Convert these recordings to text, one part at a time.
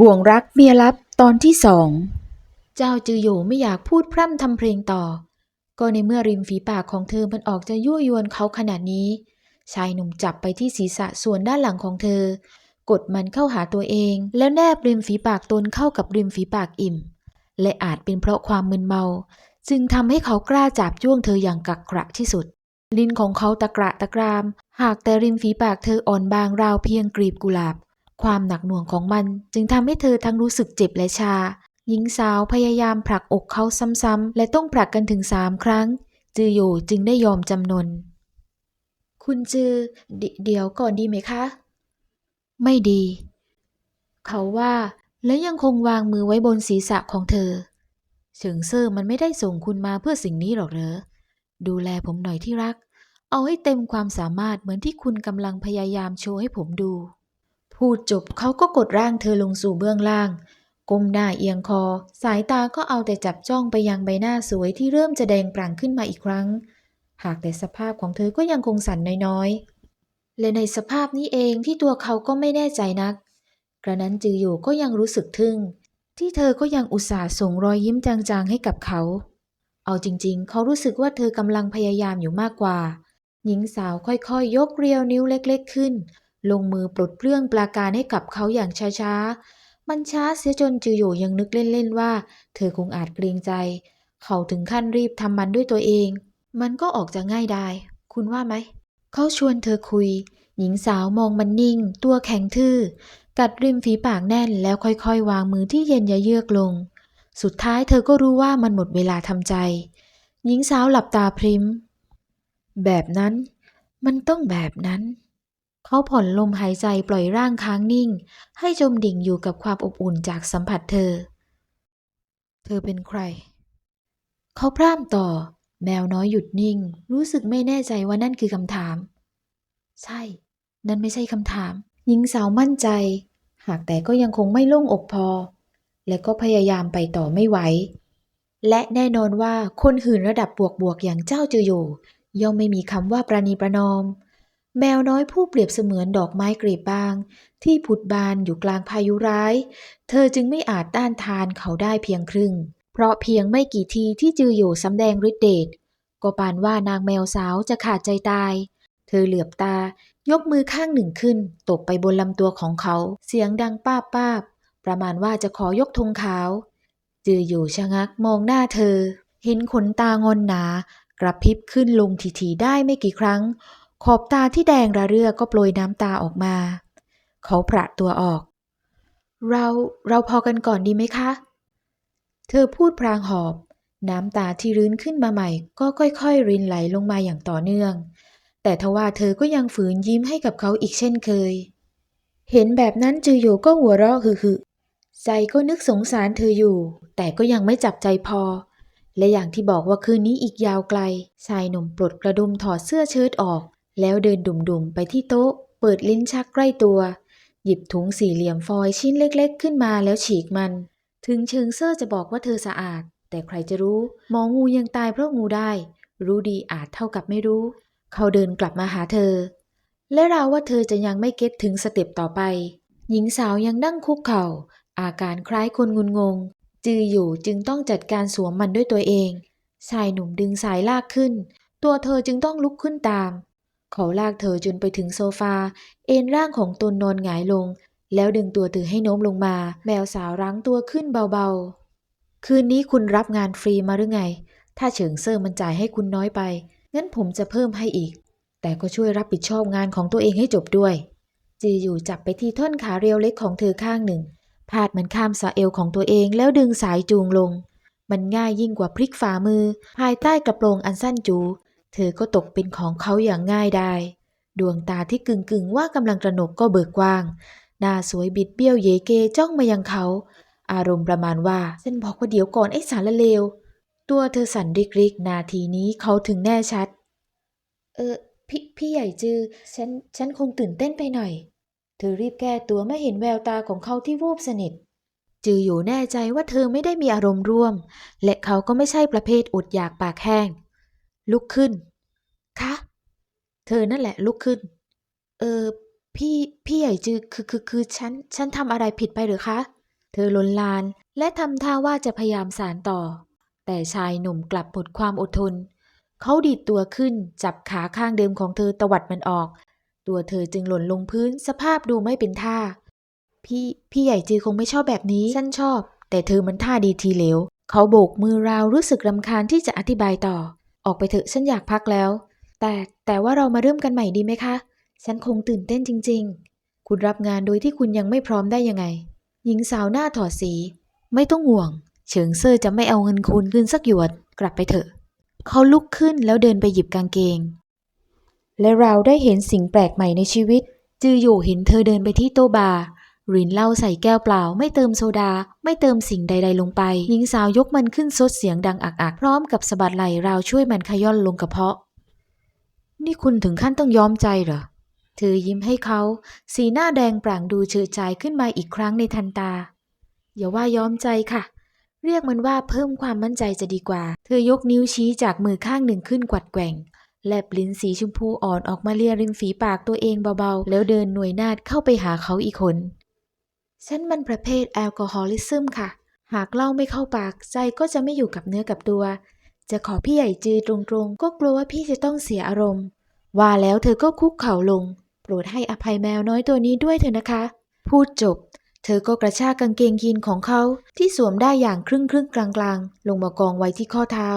บ่วงรักเมียลับตอนที่สอง เจ้าจือโหยไม่อยากพูดพร่ำทำเพลงต่อ ก็ในเมื่อริมฝีปากของเธอมันออกจะยั่วยวนเขาขนาดนี้ ชายหนุ่มจับไปที่ศีรษะส่วนด้านหลังของเธอ กดมันเข้าหาตัวเอง แล้วแนบริมฝีปากตนเข้ากับริมฝีปากอิ่ม และอาจเป็นเพราะความมึนเมา จึงทำให้เขากล้าจับจ้วงเธออย่างกักกระที่สุด ลิ้นของเขาตะกระตะกราม หากแต่ริมฝีปากเธออ่อนบางราวเพียงกลีบกุหลาบ ความหนักหน่วงของมันจึงทำให้เธอทั้งรู้สึกเจ็บและชา หญิงสาวพยายามผลักอกเขาซ้ำๆ และต้องผลักกันถึงสามครั้ง จือโยจึงได้ยอมจำนน คุณจือเดเดี๋ยวก่อนดีไหมคะ ไม่ดี เขาว่าและยังคงวางมือไว้บนศีรษะของเธอเฉิงเซอร์มันไม่ได้ส่งคุณมาเพื่อสิ่งนี้หรอกเหรอ ดูแลผมหน่อยที่รัก เอาให้เต็มความสามารถเหมือนที่คุณกำลังพยายามโชว์ให้ผมดู พูดจบเขาก็กดร่างเธอลงสู่เบื้องล่าง ก้มหน้าเอียงคอ สายตาก็เอาแต่จับจ้องไปยังใบหน้าสวยที่เริ่มจะแดงปรั่งขึ้นมาอีกครั้ง หากแต่สภาพของเธอก็ยังคงสั่นน้อยๆ และในสภาพนี้เองที่ตัวเขาก็ไม่แน่ใจนัก กระนั้นจืออยู่ก็ยังรู้สึกทึ่ง ที่เธอก็ยังอุตส่าห์ส่งรอยยิ้มจางๆให้กับเขา เอาจริงๆ เขารู้สึกว่าเธอกำลังพยายามอยู่มากกว่า หญิงสาวค่อยๆยกเรียวนิ้วเล็ก ๆขึ้น ลงมือปลดเปลื้องปลาการให้กับเขาอย่างช้าๆ มันช้าเสียจนจืออยู่ยังนึกเล่นๆว่า เธอคงอาจเกรงใจ เขาถึงขั้นรีบทำมันด้วยตัวเอง มันก็ออกจะง่ายได้คุณว่าไหม เขาชวนเธอคุย หญิงสาวมองมันนิ่ง ตัวแข็งทื่อ กัดริมฝีปากแน่นแล้วค่อยๆ วางมือที่เย็นยะเยือกลง สุดท้ายเธอก็รู้ว่ามันหมดเวลาทำใจ หญิงสาวหลับตาพริม แบบนั้น มันต้องแบบนั้น เขาผ่อนลมหายใจปล่อยร่างค้างนิ่ง ให้จมดิ่งอยู่กับความอบอุ่นจากสัมผัสเธอ เธอเป็นใคร เขาพร่ำต่อ แมวน้อยหยุดนิ่ง รู้สึกไม่แน่ใจว่านั่นคือคำถาม ใช่ นั่นไม่ใช่คำถาม หญิงสาวมั่นใจ หากแต่ก็ยังคงไม่โล่งอกพอ และก็พยายามไปต่อไม่ไหว และแน่นอนว่าคนหื่นระดับบวกๆอย่างเจ้าจืออยู่ย่อมไม่มีคำว่าประนีประนอม แมวน้อยผู้เปรียบเสมือนดอกไม้กลีบบาง ที่ผุดบานอยู่กลางพายุร้าย เธอจึงไม่อาจต้านทานเขาได้เพียงครึ่ง เพราะเพียงไม่กี่ทีที่จืออยู่สำแดงฤทธิ์เดชก็ปานว่านางแมวสาวจะขาดใจตาย เธอเหลือบตายกมือข้างหนึ่งขึ้น ตบไปบนลำตัวของเขา เสียงดังป้าบป้าบประมาณว่าจะขอยกธงขาว จืออยู่ชะงักมองหน้าเธอ เห็นขนตางอนหนา กระพริบขึ้นลงทีๆได้ไม่กี่ครั้ง ขอบตาที่แดงระเรื่อก็โปรยน้ำตาออกมา เขาพระตัวออก เราเราพอกันก่อนดีไหมคะ เธอพูดพรางหอบ น้ำตาที่รื้นขึ้นมาใหม่ ก็ค่อยๆ รินไหลลงมาอย่างต่อเนื่อง แต่ทว่าเธอก็ยังฝืนยิ้มให้กับเขาอีกเช่นเคย เห็นแบบนั้นจืออยู่ก็หัวเราะหึๆใจก็นึกสงสารเธออยู่ แต่ก็ยังไม่จับใจพอ และอย่างที่บอกว่าคืนนี้อีกยาวไกล ชายหนุ่มปลดกระดุมถอดเสื้อเชิ้ตออก แล้วเดินดุ่มๆไปที่โต๊ะ เปิดลิ้นชักใกล้ตัว หยิบถุงสี่เหลี่ยมฟอยชิ้นเล็กๆ ขึ้นมาแล้วฉีกมัน ถึงเชิงเซอร์จะบอกว่าเธอสะอาด แต่ใครจะรู้ หมองูยังตายเพราะงูได้ รู้ดีอาจเท่ากับไม่รู้ เขาเดินกลับมาหาเธอ และราวว่าเธอจะยังไม่เก็ตถึงสเต็ปต่อไป หญิงสาวยังนั่งคุกเข่า อาการคล้ายคนงุนงง จืออยู่จึงต้องจัดการสวมมันด้วยตัวเองชายหนุ่มดึงสายลากขึ้น ตัวเธอจึงต้องลุกขึ้นตาม เขาลากเธอจนไปถึงโซฟา เอนร่างของตนนอนหงายลง แล้วดึงตัวเธอให้โน้มลงมา แมวสาวรั้งตัวขึ้นเบาๆ คืนนี้คุณรับงานฟรีมาหรือไง ถ้าเฉิงเซอร์มันจ่ายให้คุณน้อยไป งั้นผมจะเพิ่มให้อีก แต่ก็ช่วยรับผิดชอบงานของตัวเองให้จบด้วยจืออยู่จับไปที่ท่อนขาเรียวเล็กของเธอข้างหนึ่ง พาดมันข้ามสะเอวของตัวเองแล้วดึงสายจูงลงมันง่ายยิ่งกว่าพลิกฝ่ามือ ภายใต้กระโปรงอันสั้นจู เธอก็ตกเป็นของเขาอย่างง่ายได้ดวงตาที่กึ่งกึ่งๆว่ากำลังตระหนกก็เบิกกว้าง หน้าสวยบิดเบี้ยวเยเกจ้องมายังเขา อารมณ์ประมาณว่าฉันบอกว่าเดี๋ยวก่อนไอ้สารละเลว ตัวเธอสั่นริกๆนาทีนี้เขาถึงแน่ชัด เออพี่พี่ใหญ่จือ ฉันฉันคงตื่นเต้นไปหน่อย เธอรีบแก้ตัวเมื่อเห็นแววตาของเขาที่วูบสนิทจืออยู่แน่ใจว่าเธอไม่ได้มีอารมณ์ร่วม และเขาก็ไม่ใช่ประเภทอดอยากปากแห้ง ลุกขึ้น คะ เธอนั่นแหละลุกขึ้น เออ พี่ พี่ใหญ่จือคือ คือ คือ ฉัน ฉันทำอะไรผิดไปหรือคะ เธอลนลาน และทำท่าว่าจะพยายามสารต่อ แต่ชายหนุ่มกลับหมดความอดทน เขาดีดตัวขึ้น จับขาข้างเดิมของเธอตวัดมันออก ตัวเธอจึงหล่นลงพื้น สภาพดูไม่เป็นท่า พี่ พี่ใหญ่จือคงไม่ชอบแบบนี้ ฉันชอบ แต่เธอมันท่าดีทีเหลว เขาโบกมือราวรู้สึกรำคาญที่จะอธิบายต่อ ออกไปเถอะฉันอยากพักแล้ว แต่แต่ว่าเรามาเริ่มกันใหม่ดีไหมคะ ฉันคงตื่นเต้นจริง ๆ คุณรับงานโดยที่คุณยังไม่พร้อมได้ยังไง หญิงสาวหน้าถอดสี ไม่ต้องห่วง เฉิงเซอร์จะไม่เอาเงินคุณคืนสักหยวนกลับไปเถอะ เขาลุกขึ้นแล้วเดินไปหยิบกางเกง และเราได้เห็นสิ่งแปลกใหม่ในชีวิต จืออยู่เห็นเธอเดินไปที่โต๊ะบาร์ รินเหล้าใส่แก้วเปล่า ไม่เติมโซดา ไม่เติมสิ่งใด ๆ ลงไป หญิงสาวยกมันขึ้นซดเสียงดังอักๆ พร้อมกับสะบัดไหล่ราวช่วยมันขย่อนลงกระเพาะ นี่คุณถึงขั้นต้องยอมใจเหรอ เธอยิ้มให้เขา สีหน้าแดงปร่างดูเฉิดฉายขึ้นมาอีกครั้งในทันตา อย่าว่ายอมใจค่ะ เรียกมันว่าเพิ่มความมั่นใจจะดีกว่า เธอยกนิ้วชี้จากมือข้างหนึ่งขึ้นกวัดแกว่งแลบลิ้นสีชมพูอ่อนออกมาเลียริมฝีปากตัวเองเบาๆ แล้วเดินหน่วยนาดเข้าไปหาเขาอีกคน ฉันมันประเภทแอลกอฮอลิซึมค่ะ หากเล้าไม่เข้าปากใจก็จะไม่อยู่กับเนื้อกับตัว จะขอพี่ใหญ่จือตรงๆ ก็กลัวว่าพี่จะต้องเสียอารมณ์ ว่าแล้วเธอก็คุกเข่าลง โปรดให้อภัยแมวน้อยตัวนี้ด้วยเถอะนะคะ พูดจบ เธอก็กระชากกางเกงยีนของเขาที่สวมได้อย่างครึ่งครึ่งๆกลางๆ ลงมากองไว้ที่ข้อเท้า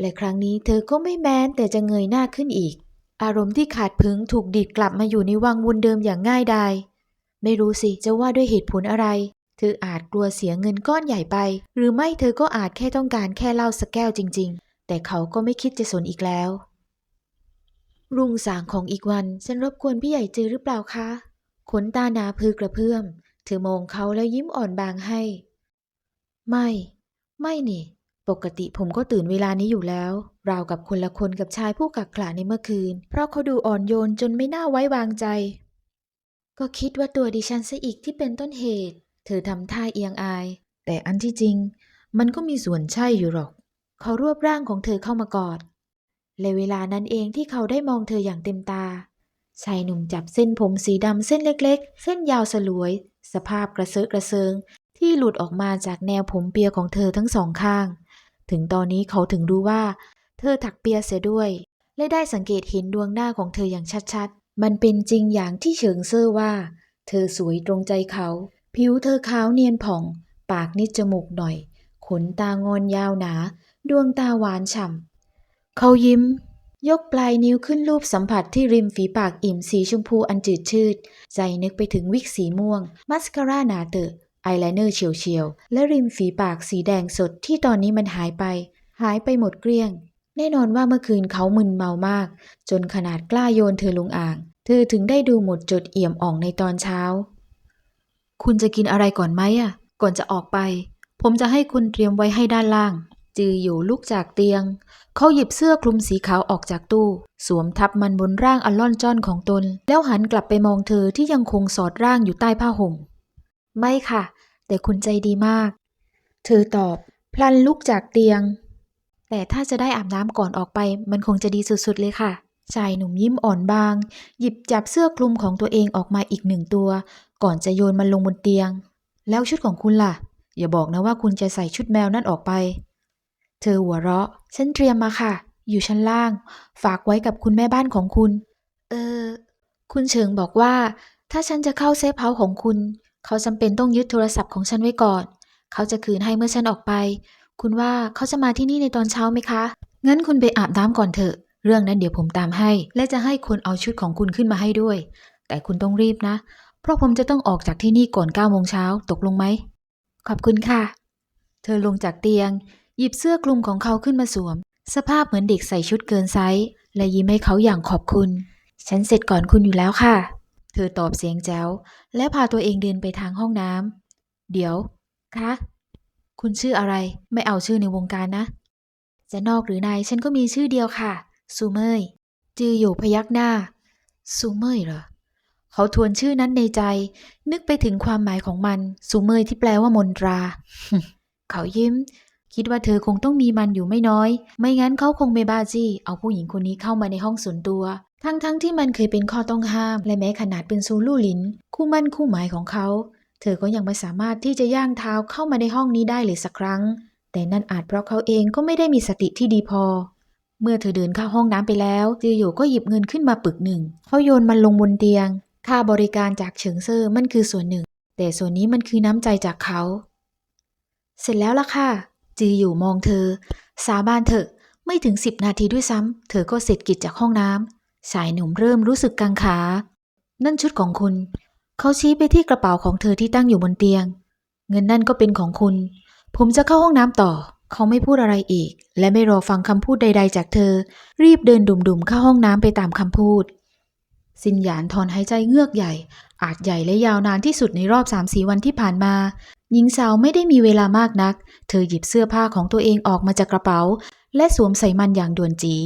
และครั้งนี้เธอก็ไม่แม้นแต่จะเงยหน้าขึ้นอีก อารมณ์ที่ขาดพึงถูกดีดกลับมาอยู่ในวังวนเดิมอย่างง่ายดาย ไม่รู้สิจะว่าด้วยเหตุผลอะไร เธออาจกลัวเสียเงินก้อนใหญ่ไป หรือไม่เธอก็อาจแค่ต้องการแค่เหล้าสักแก้วจริง ๆ แต่เขาก็ไม่คิดจะสนอีกแล้ว รุ่งสางของอีกวัน ฉันรบกวนพี่ใหญ่จือหรือเปล่าคะ ขนตาหนาพือกระเพื่อม เธอมองเขาแล้วยิ้มอ่อนบางให้ ไม่ ไม่นี่ ปกติผมก็ตื่นเวลานี้อยู่แล้ว ราวกับคนละคนกับชายผู้กักขลาในเมื่อคืน เพราะเขาดูอ่อนโยนจนไม่น่าไว้วางใจ ก็คิดว่าตัวดิฉันซะอีกที่เป็นต้นเหตุ เธอทำท่าเอียงอาย แต่อันที่จริง มันก็มีส่วนใช่อยู่หรอก เขารวบร่างของเธอเข้ามากอดและเวลานั้นเองที่เขาได้มองเธออย่างเต็มตาชายหนุ่มจับเส้นผมสีดำเส้นเล็กๆ เส้นยาวสลวย สภาพกระเซอะกระเซิง ที่หลุดออกมาจากแนวผมเปียของเธอทั้งสองข้าง ถึงตอนนี้เขาถึงรู้ว่า เธอถักเปียเสียด้วย และได้สังเกตเห็นดวงหน้าของเธออย่างชัด มันเป็นจริงอย่างที่เฉิงเซ่อว่า เธอสวยตรงใจเขา ผิวเธอขาวเนียนผ่อง ปากนิดจมูกหน่อย ขนตางอนยาวหนา ดวงตาหวานฉ่ำ เขายิ้ม ยกปลายนิ้วขึ้นรูปสัมผัสที่ริมฝีปากอิ่มสีชมพูอันจืดชืด ใจนึกไปถึงวิกสีม่วง มัสคาร่าหนาเตอะอายไลเนอร์เฉียวๆ และริมฝีปากสีแดงสดที่ตอนนี้มันหายไป หายไปหมดเกลี้ยง แน่นอนว่าเมื่อคืนเขามึนเมามาก จนขนาดกล้าโยนเธอลงอ่าง เธอถึงได้ดูหมดจดเอี่ยมอ่องในตอนเช้า คุณจะกินอะไรก่อนไหมอะ ก่อนจะออกไป ผมจะให้คุณเตรียมไว้ให้ด้านล่าง จืออยู่ลุกจากเตียง เขาหยิบเสื้อคลุมสีขาวออกจากตู้ สวมทับมันบนร่างอันล่อนจ้อนของตน แล้วหันกลับไปมองเธอที่ยังคงสอดร่างอยู่ใต้ผ้าห่ม ไม่ค่ะ แต่คุณใจดีมาก เธอตอบ พลันลุกจากเตียง แต่ถ้าจะได้อาบน้ำก่อนออกไป มันคงจะดีสุดๆเลยค่ะ ชายหนุ่มยิ้มอ่อนบาง หยิบจับเสื้อคลุมของตัวเองออกมาอีกหนึ่งตัว ก่อนจะโยนมันลงบนเตียง แล้วชุดของคุณล่ะ อย่าบอกนะว่าคุณจะใส่ชุดแมวนั่นออกไป เธอหัวเราะ ฉันเตรียมมาค่ะ อยู่ชั้นล่าง ฝากไว้กับคุณแม่บ้านของคุณ เออ คุณเฉิงบอกว่า ถ้าฉันจะเข้าเซฟเฮาส์ของคุณ เขาจำเป็นต้องยึดโทรศัพท์ของฉันไว้ก่อน เขาจะคืนให้เมื่อฉันออกไป คุณว่าเขาจะมาที่นี่ในตอนเช้าไหมคะ งั้นคุณไปอาบน้ำก่อนเถอะ เรื่องนั้นเดี๋ยวผมตามให้ และจะให้คนเอาชุดของคุณขึ้นมาให้ด้วย แต่คุณต้องรีบนะ เพราะผมจะต้องออกจากที่นี่ก่อน9โมงเช้าตกลงไหม ขอบคุณค่ะ เธอลงจากเตียง หยิบเสื้อคลุมของเขาขึ้นมาสวม สภาพเหมือนเด็กใส่ชุดเกินไซส์และยิ้มให้เขาอย่างขอบคุณ ฉันเสร็จก่อนคุณอยู่แล้วค่ะ เธอตอบเสียงแจ๋วและพาตัวเองเดินไปทางห้องน้ำเดี๋ยว คะ คุณชื่ออะไร ไม่เอาชื่อในวงการนะ จะนอกหรือในฉันก็มีชื่อเดียวค่ะ ซูเมย จืออยู่พยักหน้า ซูเมยเหรอ เขาทวนชื่อนั้นในใจ นึกไปถึงความหมายของมัน ซูเมยที่แปลว่ามนตรา เขายิ้ม คิดว่าเธอคงต้องมีมันอยู่ไม่น้อย ไม่งั้นเขาคงไม่บ้าจี้ เอาผู้หญิงคนนี้เข้ามาในห้องส่วนตัว ทั้งๆทที่มันเคยเป็นข้อต้องห้าม และแม้ขนาดเป็นซูลู่หลิน คู่มั่นคู่หมายของเขา เธอก็ยังไม่สามารถที่จะย่างเท้าเข้ามาในห้องนี้ได้เลยสักครั้ง แต่นั่นอาจเพราะเขาเองก็ไม่ได้มีสติที่ดีพอ เมื่อเธอเดินเข้าห้องน้ำไปแล้วจือโยก็หยิบเงินขึ้นมาปึกหนึ่งเขาโยนมันลงบนเตียง ค่าบริการจากเฉิงเซอร์มันคือส่วนหนึ่ง แต่ส่วนนี้มันคือน้ำใจจากเขา เสร็จแล้วล่ะค่ะ จืออยู่มองเธอ สาบานเถอะไม่ถึงสิบนาทีด้วยซ้ำเธอก็เสร็จกิจจากห้องน้ำชายหนุ่มเริ่มรู้สึกกังขา นั่นชุดของคุณ เขาชี้ไปที่กระเป๋าของเธอที่ตั้งอยู่บนเตียง เงินนั่นก็เป็นของคุณ ผมจะเข้าห้องน้ำต่อ เขาไม่พูดอะไรอีก และไม่รอฟังคำพูดใด ๆ จากเธอ รีบเดินดุ่มๆเข้าห้องน้ำไปตามคำพูด สินหยานถอนหายใจเงือกใหญ่ อาจใหญ่และยาวนานที่สุดในรอบ3ามสีวันที่ผ่านมา หญิงสาวไม่ได้มีเวลามากนัก เธอหยิบเสื้อผ้าของตัวเองออกมาจากกระเป๋า และสวมใส่มันอย่างด่วนจี